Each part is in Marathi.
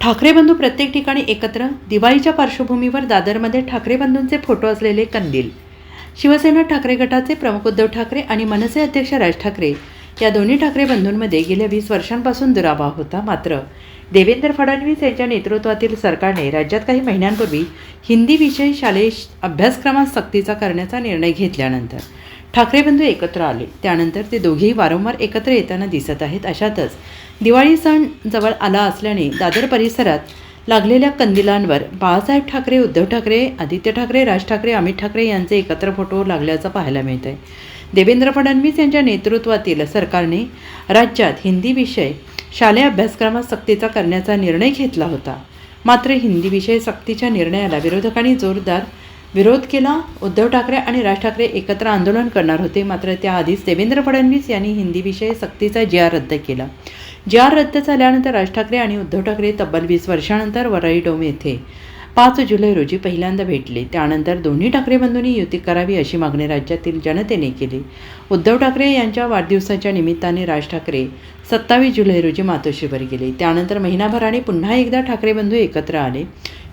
ठाकरे बंधू प्रत्येक ठिकाणी एकत्र दिवाळीच्या पार्श्वभूमीवर दादरमध्ये ठाकरे बंधूंचे फोटो असलेले कंदील. शिवसेना ठाकरे गटाचे प्रमुख उद्धव ठाकरे आणि मनसे अध्यक्ष राज ठाकरे या दोन्ही ठाकरे बंधूंमध्ये गेल्या वीस वर्षांपासून दुराभाव होता. मात्र देवेंद्र फडणवीस यांच्या नेतृत्वातील सरकारने राज्यात काही महिन्यांपूर्वी हिंदी विषयी शालेय अभ्यासक्रमात सक्तीचा करण्याचा निर्णय घेतल्यानंतर ठाकरे बंधू एकत्र आले. त्यानंतर ते दोघेही वारंवार एकत्र येताना दिसत आहेत. अशातच दिवाळी सण जवळ आला असल्याने दादर परिसरात लागलेल्या कंदिलांवर बाळासाहेब ठाकरे उद्धव ठाकरे आदित्य ठाकरे राज ठाकरे अमित ठाकरे यांचे एकत्र फोटो लागल्याचं पाहायला मिळत आहे देवेंद्र फडणवीस यांच्या नेतृत्वातील सरकारने राज्यात हिंदी विषय शालेय अभ्यासक्रमात सक्तीचा करण्याचा निर्णय घेतला होता. मात्र हिंदी विषय सक्तीच्या निर्णयाला विरोधकांनी जोरदार विरोध केला. उद्धव ठाकरे आणि राज ठाकरे एकत्र आंदोलन करणार होते. मात्र त्याआधीच देवेंद्र फडणवीस यांनी हिंदी विषय सक्तीचा जी रद्द केला. ज्या आर रद्द झाल्यानंतर राज ठाकरे आणि उद्धव ठाकरे तब्बल वीस वर्षानंतर वराई डोम येथे पाच जुलै रोजी पहिल्यांदा भेटले. त्यानंतर दोन्ही ठाकरे बंधूंनी युती करावी अशी मागणी राज्यातील जनतेने केली. उद्धव ठाकरे यांच्या वाढदिवसाच्या निमित्ताने राज ठाकरे सत्तावीस जुलै रोजी मातोश्रीवर गेले. त्यानंतर महिनाभराने पुन्हा एकदा ठाकरे बंधू एकत्र आले.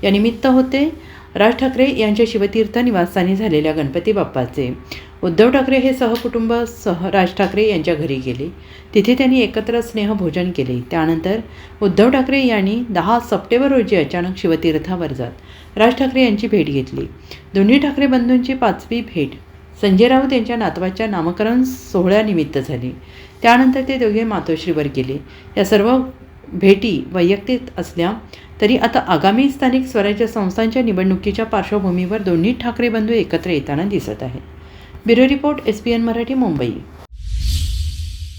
या निमित्त होते राज ठाकरे यांच्या शिवतीर्थ निवासस्थानी झालेल्या गणपती बाप्पाचे. उद्धव ठाकरे हे सहकुटुंब सह राज ठाकरे यांच्या घरी गेले. तिथे त्यांनी एकत्र स्नेहभोजन केले. त्यानंतर उद्धव ठाकरे यांनी दहा सप्टेंबर रोजी अचानक शिवतीर्थावर जात राज ठाकरे यांची भेट घेतली. दोन्ही ठाकरे बंधूंची पाचवी भेट संजय राऊत यांच्या नातवाच्या नामकरण सोहळ्यानिमित्त झाली. त्यानंतर ते दोघे मातोश्रीवर गेले. या सर्व भेटी वैयक्तिक असल्या तरी आता आगामी स्थानिक स्वराज्य संस्थांच्या निवडणुकीच्या पार्श्वभूमीवर दोन्ही ठाकरे बंधू एकत्र येताना दिसत आहेत. Bureau report S P N Marathi Mumbai.